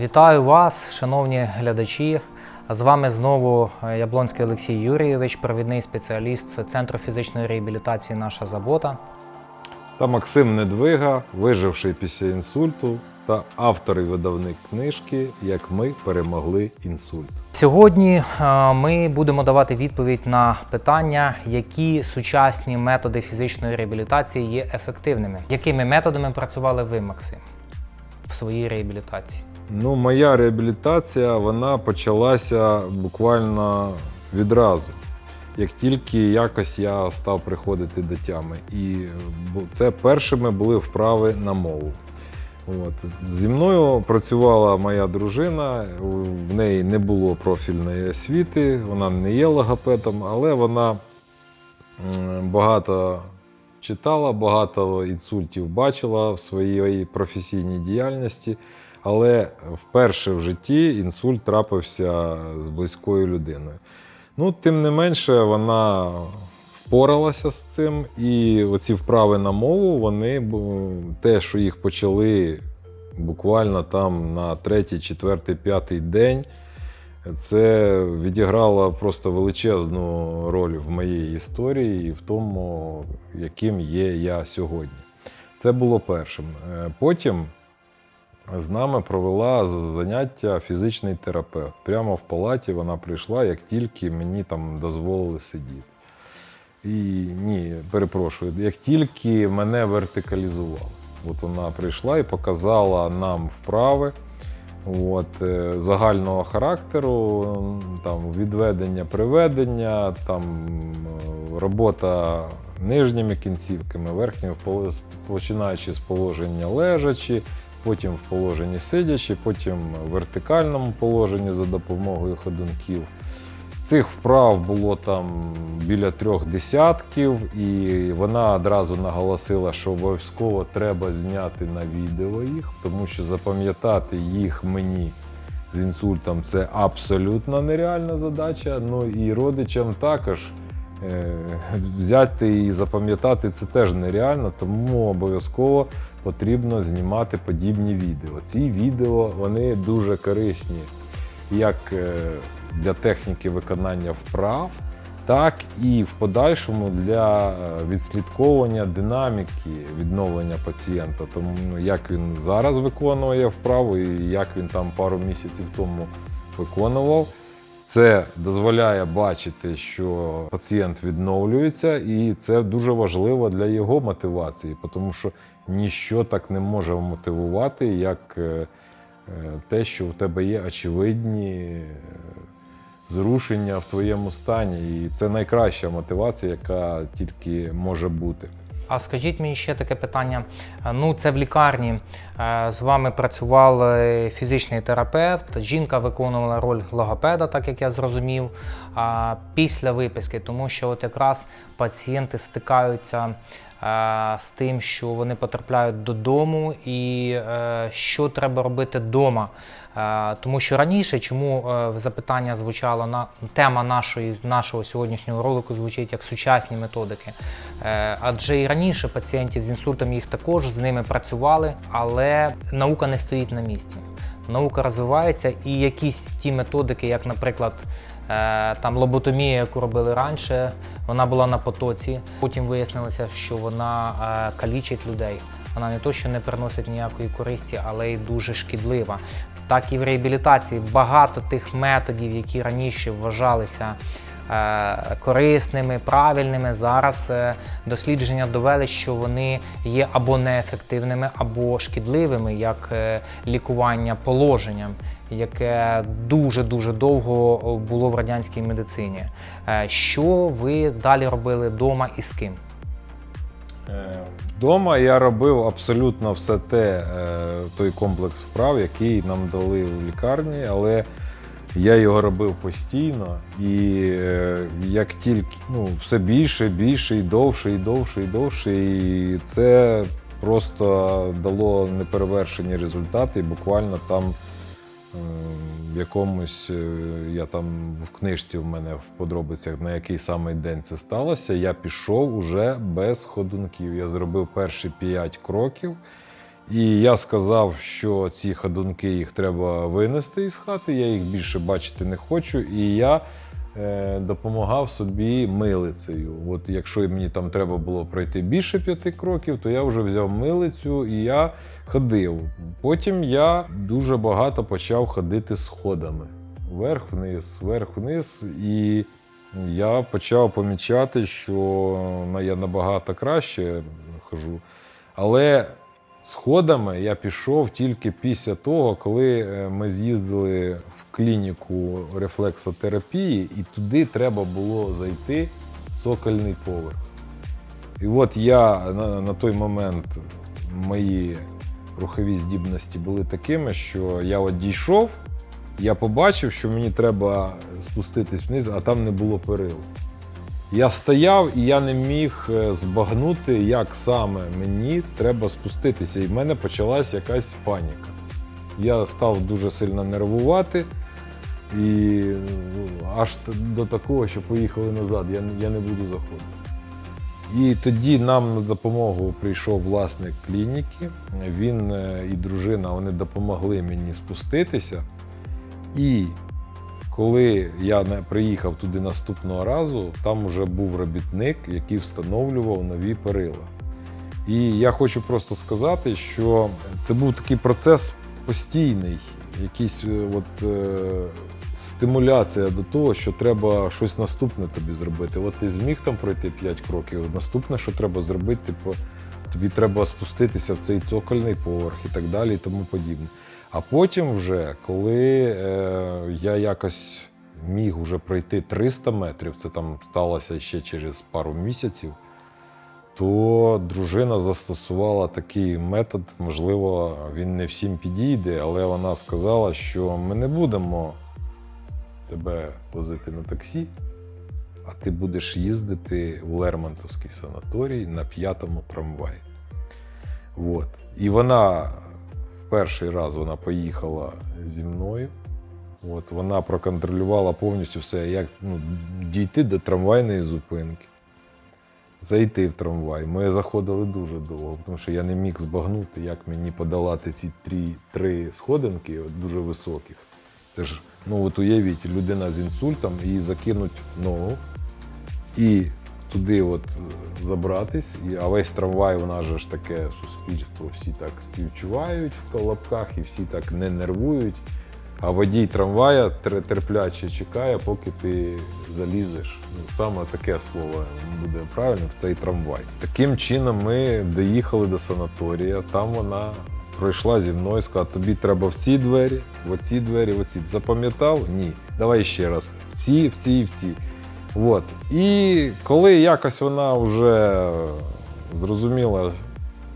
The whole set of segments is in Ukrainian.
Вітаю вас, шановні глядачі. З вами знову е, Яблонський Олексій Юрійович, провідний спеціаліст Центру фізичної реабілітації Наша Забота. Та Максим Недвига, виживший після інсульту, та автор і видавник книжки Як ми перемогли інсульт. Сьогодні е, ми будемо давати відповідь на питання, які сучасні методи фізичної реабілітації є ефективними. Якими методами працювали ви, Максим, в своїй реабілітації? Ну, моя реабілітація вона почалася буквально відразу. Як тільки якось я став приходити до тями. І це першими були вправи на мову. От. Зі мною працювала моя дружина, в неї не було профільної освіти, вона не є логопедом, але вона багато читала, багато інсультів бачила в своїй професійній діяльності. Але вперше в житті інсульт трапився з близькою людиною. Ну, тим не менше, вона впоралася з цим, і оці вправи на мову, вони те, що їх почали буквально там на третій, четвертий, п'ятий день, це відіграло просто величезну роль в моїй історії і в тому, яким є я сьогодні. Це було першим. Е, Потім з нами провела заняття фізичний терапевт. Прямо в палаті вона прийшла, як тільки мені там дозволили сидіти. І ні, перепрошую, як тільки мене вертикалізували. От вона прийшла і показала нам вправи от, е, загального характеру, там, відведення, приведення, там, е, робота нижніми кінцівками, верхніми, починаючи з положення лежачі, потім в положенні сидячи, потім в вертикальному положенні за допомогою ходунків. Цих вправ було там біля трьох десятків, і вона одразу наголосила, що обов'язково треба зняти на відео їх, тому що запам'ятати їх мені з інсультом це абсолютно нереальна задача. Ну і родичам також е, взяти і запам'ятати це теж нереально, тому обов'язково потрібно знімати подібні відео. Ці відео вони дуже корисні як е, для техніки виконання вправ, так і в подальшому для е, відслідковування динаміки відновлення пацієнта. Тому ну, як він зараз виконує вправу і як він там пару місяців тому виконував. Це дозволяє бачити, що пацієнт відновлюється, і це дуже важливо для його мотивації, тому що ніщо так не може мотивувати, як е, е, те, що у тебе є очевидні е, зрушення в твоєму стані. І це найкраща мотивація, яка тільки може бути. А скажіть мені ще таке питання. Е, Ну, це в лікарні е, з вами працював фізичний терапевт. Жінка виконувала роль логопеда, так як я зрозумів. Після виписки, тому що от якраз пацієнти стикаються з тим, що вони потрапляють додому, і е, що треба робити вдома. Е, Тому що раніше, чому е, запитання звучало на тема нашої нашого сьогоднішнього ролику звучить як сучасні методики. Е, Адже і раніше пацієнтів з інсультом їх також з ними працювали, але наука не стоїть на місці. Наука розвивається, і якісь ті методики, як, наприклад, е, там лоботомія, яку робили раніше, вона була на потоці. Потім вияснилося, що вона е, калічить людей. Вона не то, що не приносить ніякої користі, але й дуже шкідлива. Так і в реабілітації багато тих методів, які раніше вважалися е, корисними, правильними. Зараз е, дослідження довели, що вони є або неефективними, або шкідливими, як е, лікування положенням, яке дуже дуже довго було в радянській медицині. Е, Що ви далі робили вдома і з ким? Вдома я робив абсолютно все те, е, той комплекс вправ, який нам дали в лікарні, але я його робив постійно. І е, як тільки ну, все більше, більше, і довше, і довше, і довше. І це просто дало неперевершені результати. І буквально там е, в якомусь, е, я там в книжці в мене в подробицях, на який саме день це сталося, я пішов уже без ходунків. Я зробив перші п'ять кроків. І я сказав, що ці ходунки їх треба винести із хати, я їх більше бачити не хочу. І я е, допомагав собі милицею. От якщо мені там треба було пройти більше п'яти кроків, то я вже взяв милицю і я ходив. Потім я дуже багато почав ходити сходами. Вверх-вниз, вверх-вниз. І я почав помічати, що я набагато краще хожу. Але сходами я пішов тільки після того, коли е, ми з'їздили в клініку рефлексотерапії, і туди треба було зайти цокольний поверх. І от я на, на той момент мої рухові здібності були такими, що я от дійшов, я побачив, що мені треба спуститись вниз, а там не було перил. Я стояв і я не міг е, збагнути, як саме мені треба спуститися. І в мене почалась якась паніка. Я став дуже сильно нервувати. І ну, аж до такого, що поїхали назад, я, я не буду заходити. І тоді нам на допомогу прийшов власник клініки. Він е, і дружина вони допомогли мені спуститися. І коли я не- приїхав туди наступного разу, там вже був робітник, який встановлював нові перила. І я хочу просто сказати, що це був такий процес постійний, якийсь е, от, е, стимуляція до того, що треба щось наступне тобі зробити. От ти зміг там пройти 5 кроків. Наступне, що треба зробити, типу, тобі треба спуститися в цей цокольний поверх і так далі, і тому подібне. А потім, вже, коли е, я якось міг вже пройти 300 метрів, це там сталося ще через пару місяців, то дружина застосувала такий метод, можливо, він не всім підійде, але вона сказала, що ми не будемо тебе возити на таксі, а ти будеш їздити в Лермонтовський санаторій на п'ятому трамваї. От. І вона перший раз вона поїхала зі мною. От, вона проконтролювала повністю все, як ну, дійти до трамвайної зупинки, зайти в трамвай. Ми заходили дуже довго, тому що я не міг збагнути, як мені подолати ці три, три сходинки дуже високих. Це ж, ну от уявіть, людина з інсультом, її закинуть ногу і туди от е, забратись. А весь трамвай, вона же ж таке суспільство, всі так співчувають в колобках і всі так не нервують. А водій трамвая терпляче чекає, поки ти залізеш. Ну, саме таке слово буде правильно в цей трамвай. Таким чином ми доїхали до санаторія. Там вона пройшла зі мною, сказала, тобі треба в ці двері, в оці двері, в оці. Запам'ятав? Ні. Давай ще раз. В ці, в ці, в ці. От. І коли якось вона вже зрозуміла,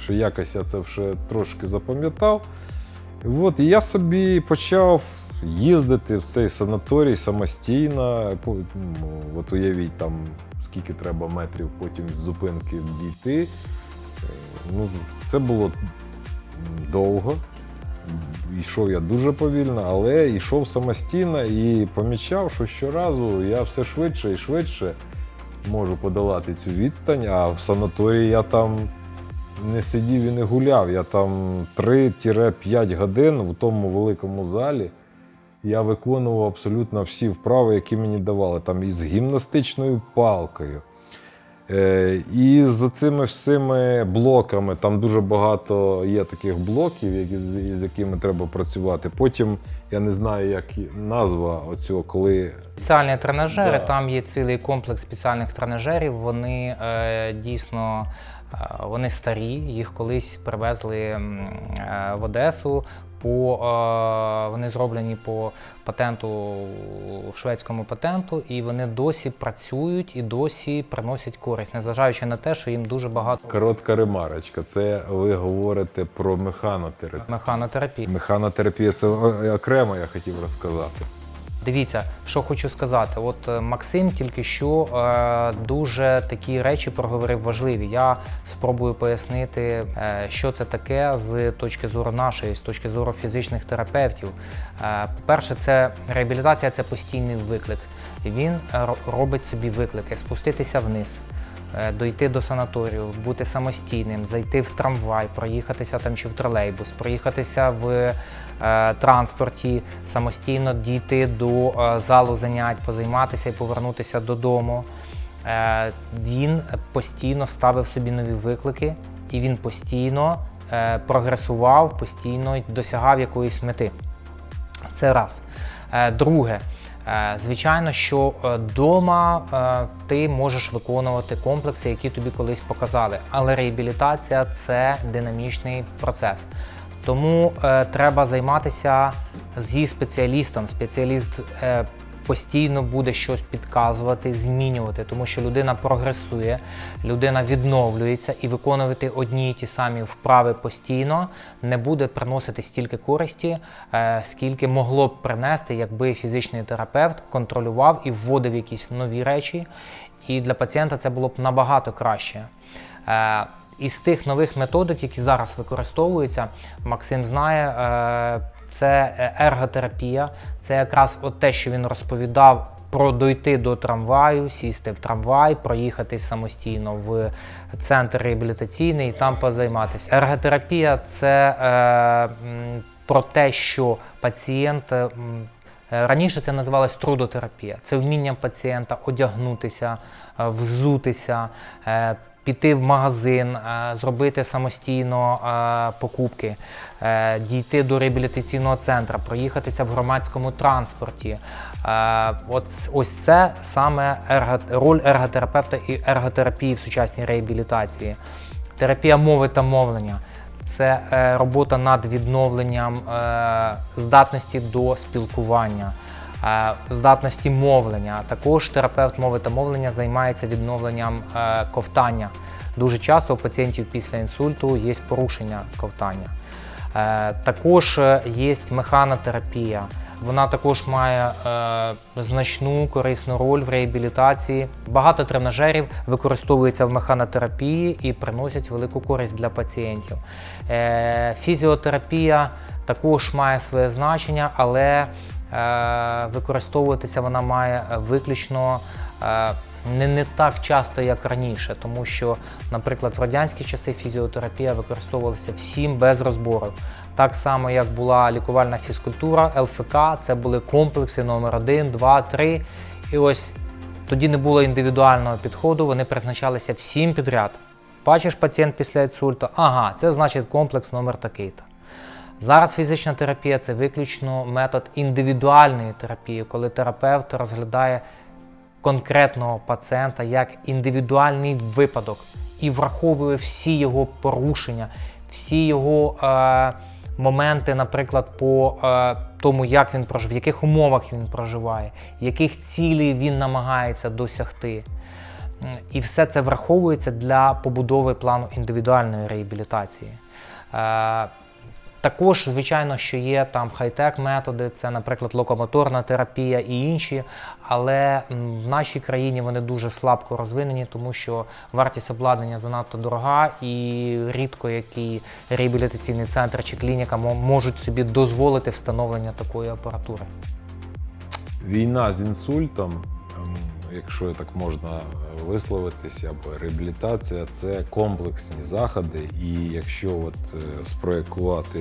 що якось я це вже трошки запам'ятав, От, і я собі почав їздити в цей санаторій самостійно. Ну, От уявіть, там скільки треба метрів потім з зупинки дійти. Е, Ну, це було довго. Йшов я дуже повільно, але йшов самостійно і помічав, що щоразу я все швидше і швидше можу подолати цю відстань, а в санаторії я там не сидів і не гуляв. Я там 3-5 годин в тому великому залі. Я виконував абсолютно всі вправи, які мені давали. Там із гімнастичною палкою, і з цими всіми блоками. Там дуже багато є таких блоків, які, з якими треба працювати. Потім я не знаю, як назва оцього, коли Спеціальні тренажери, Да. там є цілий комплекс спеціальних тренажерів. Вони е, дійсно е, вони старі, їх колись привезли е, в Одесу. По, е, вони зроблені по патенту, шведському патенту, і вони досі працюють і досі приносять користь, незважаючи на те, що їм дуже багато коротка ремарочка, це ви говорите про механотерапію. Механотерапія. Механотерапія це окремо я хотів розказати. Дивіться, що хочу сказати. От е, Максим тільки що е, дуже такі речі проговорив важливі. Я спробую пояснити, е, що це таке з точки зору нашої, з точки зору фізичних терапевтів. Е, по-перше, це реабілітація це постійний виклик. Він робить собі виклик, як спуститися вниз. Е, дойти до санаторію, бути самостійним, зайти в трамвай, проїхатися там чи в тролейбус, проїхатися в е, транспорті, самостійно дійти до е, залу занять, позайматися і повернутися додому. Він постійно ставив собі нові виклики, і він постійно прогресував, постійно досягав якоїсь мети. Це раз. Друге, звичайно, що вдома ти можеш виконувати комплекси, які тобі колись показали, але реабілітація це динамічний процес. Тому е, треба займатися зі спеціалістом. Спеціаліст е, постійно буде щось підказувати, змінювати, тому що людина прогресує, людина відновлюється і виконувати одні й ті самі вправи постійно не буде приносити стільки користі, е, скільки могло б принести, якби фізичний терапевт контролював і вводив якісь нові речі. І для пацієнта це було б набагато краще. Е, Із тих нових методик, які зараз використовуються, Максим знає, е, це ерготерапія, це якраз от те, що він розповідав про дойти до трамваю, сісти в трамвай, проїхатись самостійно в центр реабілітаційний і там позайматися. Ерготерапія це е, про те, що пацієнт. е, Е, Раніше це називалось трудотерапія. Це вміння пацієнта одягнутися, е, взутися, е, піти в магазин, е, зробити самостійно е, покупки, е, дійти до реабілітаційного центру, проїхатися в громадському транспорті. От ось це саме роль ерготерапевта і ерготерапії в сучасній реабілітації. Терапія мови та мовлення це робота над відновленням здатності до спілкування, здатності мовлення. Також терапевт мови та мовлення займається відновленням е, ковтання. Дуже часто у пацієнтів після інсульту є порушення ковтання. Е, Також е, є механотерапія. Вона також має е, значну корисну роль в реабілітації. Багато тренажерів використовуються в механотерапії і приносять велику користь для пацієнтів. Е, фізіотерапія також має своє значення, але е, використовуватися вона має виключно е, не, не так часто, як раніше, тому що, наприклад, в радянські часи фізіотерапія використовувалася всім без розбору. Так само, як була лікувальна фізкультура, ЛФК, це були комплекси номер 1, 2, 3. І ось тоді не було індивідуального підходу, вони призначалися всім підряд. Бачиш пацієнт після інсульту, ага, це значить комплекс номер такий-то. Зараз фізична терапія це виключно метод індивідуальної терапії, коли терапевт розглядає конкретного пацієнта як індивідуальний випадок і враховує всі його порушення, всі його е, моменти, наприклад, по е, тому, як він прожив, в яких умовах він проживає, яких цілей він намагається досягти. І все це враховується для побудови плану індивідуальної реабілітації. Е, також, звичайно, що є там хай-тек методи, це, наприклад, локомоторна терапія і інші, але в нашій країні вони дуже слабко розвинені, тому що вартість обладнання занадто дорога, і рідко який реабілітаційний центр чи клініка можуть собі дозволити встановлення такої апаратури. Війна з інсультом, ем, якщо так можна висловитися, або реабілітація це комплексні заходи. І якщо от е, спроєктувати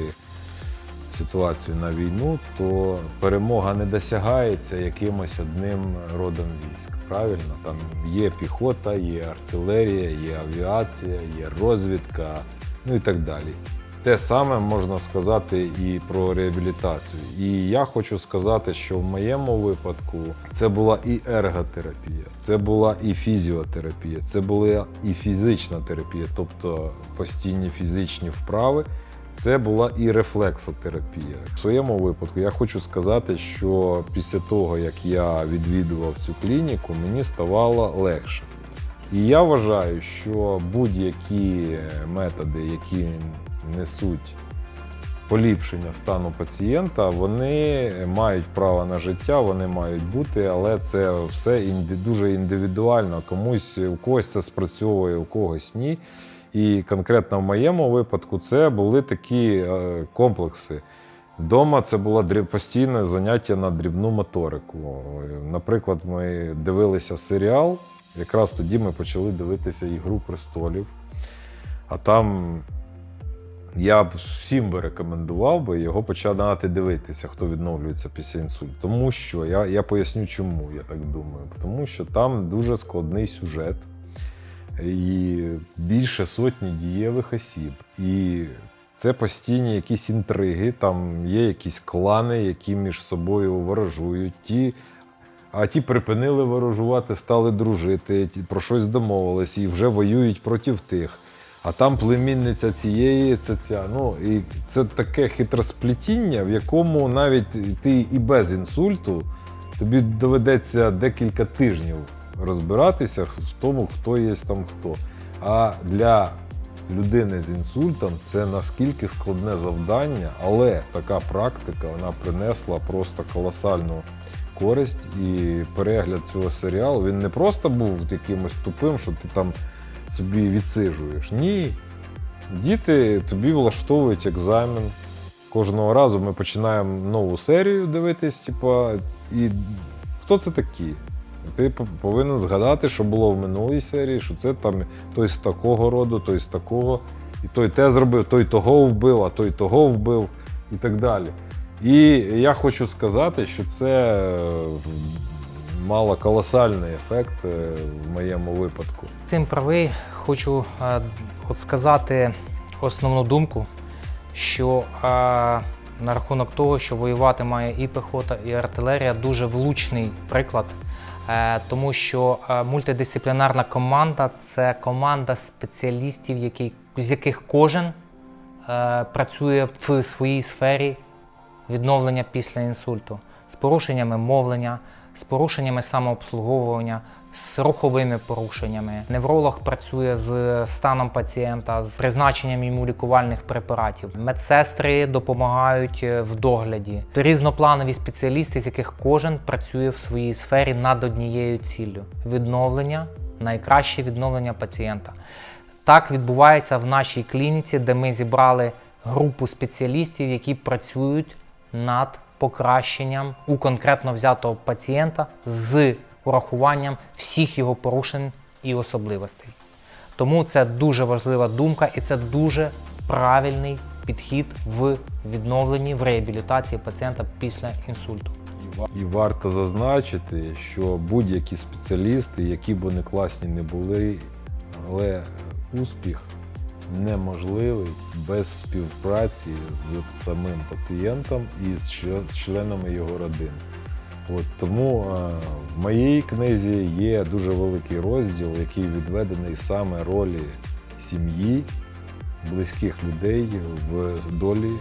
ситуацію на війну, то перемога не досягається якимось одним родом військ. Правильно, там є піхота, є артилерія, є авіація, є розвідка, ну і так далі. Те саме можна сказати і про реабілітацію. І я хочу сказати, що в моєму випадку це була і ерготерапія, це була і фізіотерапія, це була і фізична терапія, тобто постійні фізичні вправи. Це була і рефлексотерапія. В своєму випадку я хочу сказати, що після того, як я відвідував цю клініку, мені ставало легше. І я вважаю, що будь-які методи, які несуть поліпшення стану пацієнта, вони мають право на життя, вони мають бути, але це все дуже індивідуально. Комусь у когось це спрацьовує, у когось ні. І конкретно в моєму випадку це були такі е, комплекси. Вдома це було постійне заняття на дрібну моторику. Наприклад, ми дивилися серіал якраз тоді ми почали дивитися Ігру престолів. А там я б всім би рекомендував би його починати дивитися, хто відновлюється після інсульту. Тому що я, я поясню, чому я так думаю. Тому що там дуже складний сюжет і більше сотні дієвих осіб. І це постійні якісь інтриги, там є якісь клани, які між собою ворожують. Ті, а ті припинили ворожувати, стали дружити, ті про щось домовились і вже воюють проти тих. А там племінниця цієї, це ця. Ну і це таке хитросплетіння, в якому навіть ти і без інсульту тобі доведеться декілька тижнів розбиратися в тому, хто є там хто. А для людини з інсультом це наскільки складне завдання, але така практика вона принесла просто колосальну користь і перегляд цього серіалу. Він не просто був якимось тупим, що ти там собі відсиджуєш. Ні. Діти тобі влаштовують екзамен. Кожного разу ми починаємо нову серію дивитись, типа, і хто це такі? Ти повинен згадати, що було в минулій серії, що це там той з такого роду, той з такого, і той те зробив, той того вбив, а той того вбив, і так далі. І я хочу сказати, що це мало колосальний ефект е, в моєму випадку. Цим правий хочу е, от сказати основну думку, що е, на рахунок того, що воювати має і пехота, і артилерія, дуже влучний приклад. Тому що мультидисциплінарна команда це команда спеціалістів, які, з яких кожен е, працює в своїй сфері відновлення після інсульту з порушеннями мовлення, з порушеннями самообслуговування, з руховими порушеннями. Невролог працює з станом пацієнта, з призначенням йому лікувальних препаратів. Медсестри допомагають е, в догляді. Різнопланові спеціалісти, з яких кожен працює в своїй сфері над однією ціллю відновлення, найкраще відновлення пацієнта. Так відбувається в нашій клініці, де ми зібрали групу спеціалістів, які працюють над покращенням у конкретно взятого пацієнта з урахуванням всіх його порушень і особливостей. Тому це дуже важлива думка і це дуже правильний підхід в відновленні, в реабілітації пацієнта після інсульту. І варто зазначити, що будь-які спеціалісти, які б вони класні не були, але успіх неможливий без співпраці з самим пацієнтом і з членами його родини. От тому е, в моїй книзі є дуже великий розділ, який відведений саме ролі сім'ї, близьких людей в долі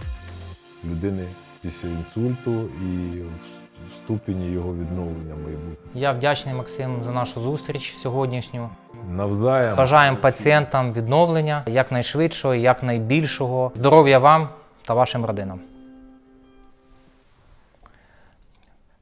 людини після інсульту і в ступені його відновлення майбутнього. Я вдячний Максим за нашу зустріч сьогоднішню. Навзаєм Бажаємо пацієнтам відновлення якнайшвидшого, якнайбільшого. Здоров'я вам та вашим родинам.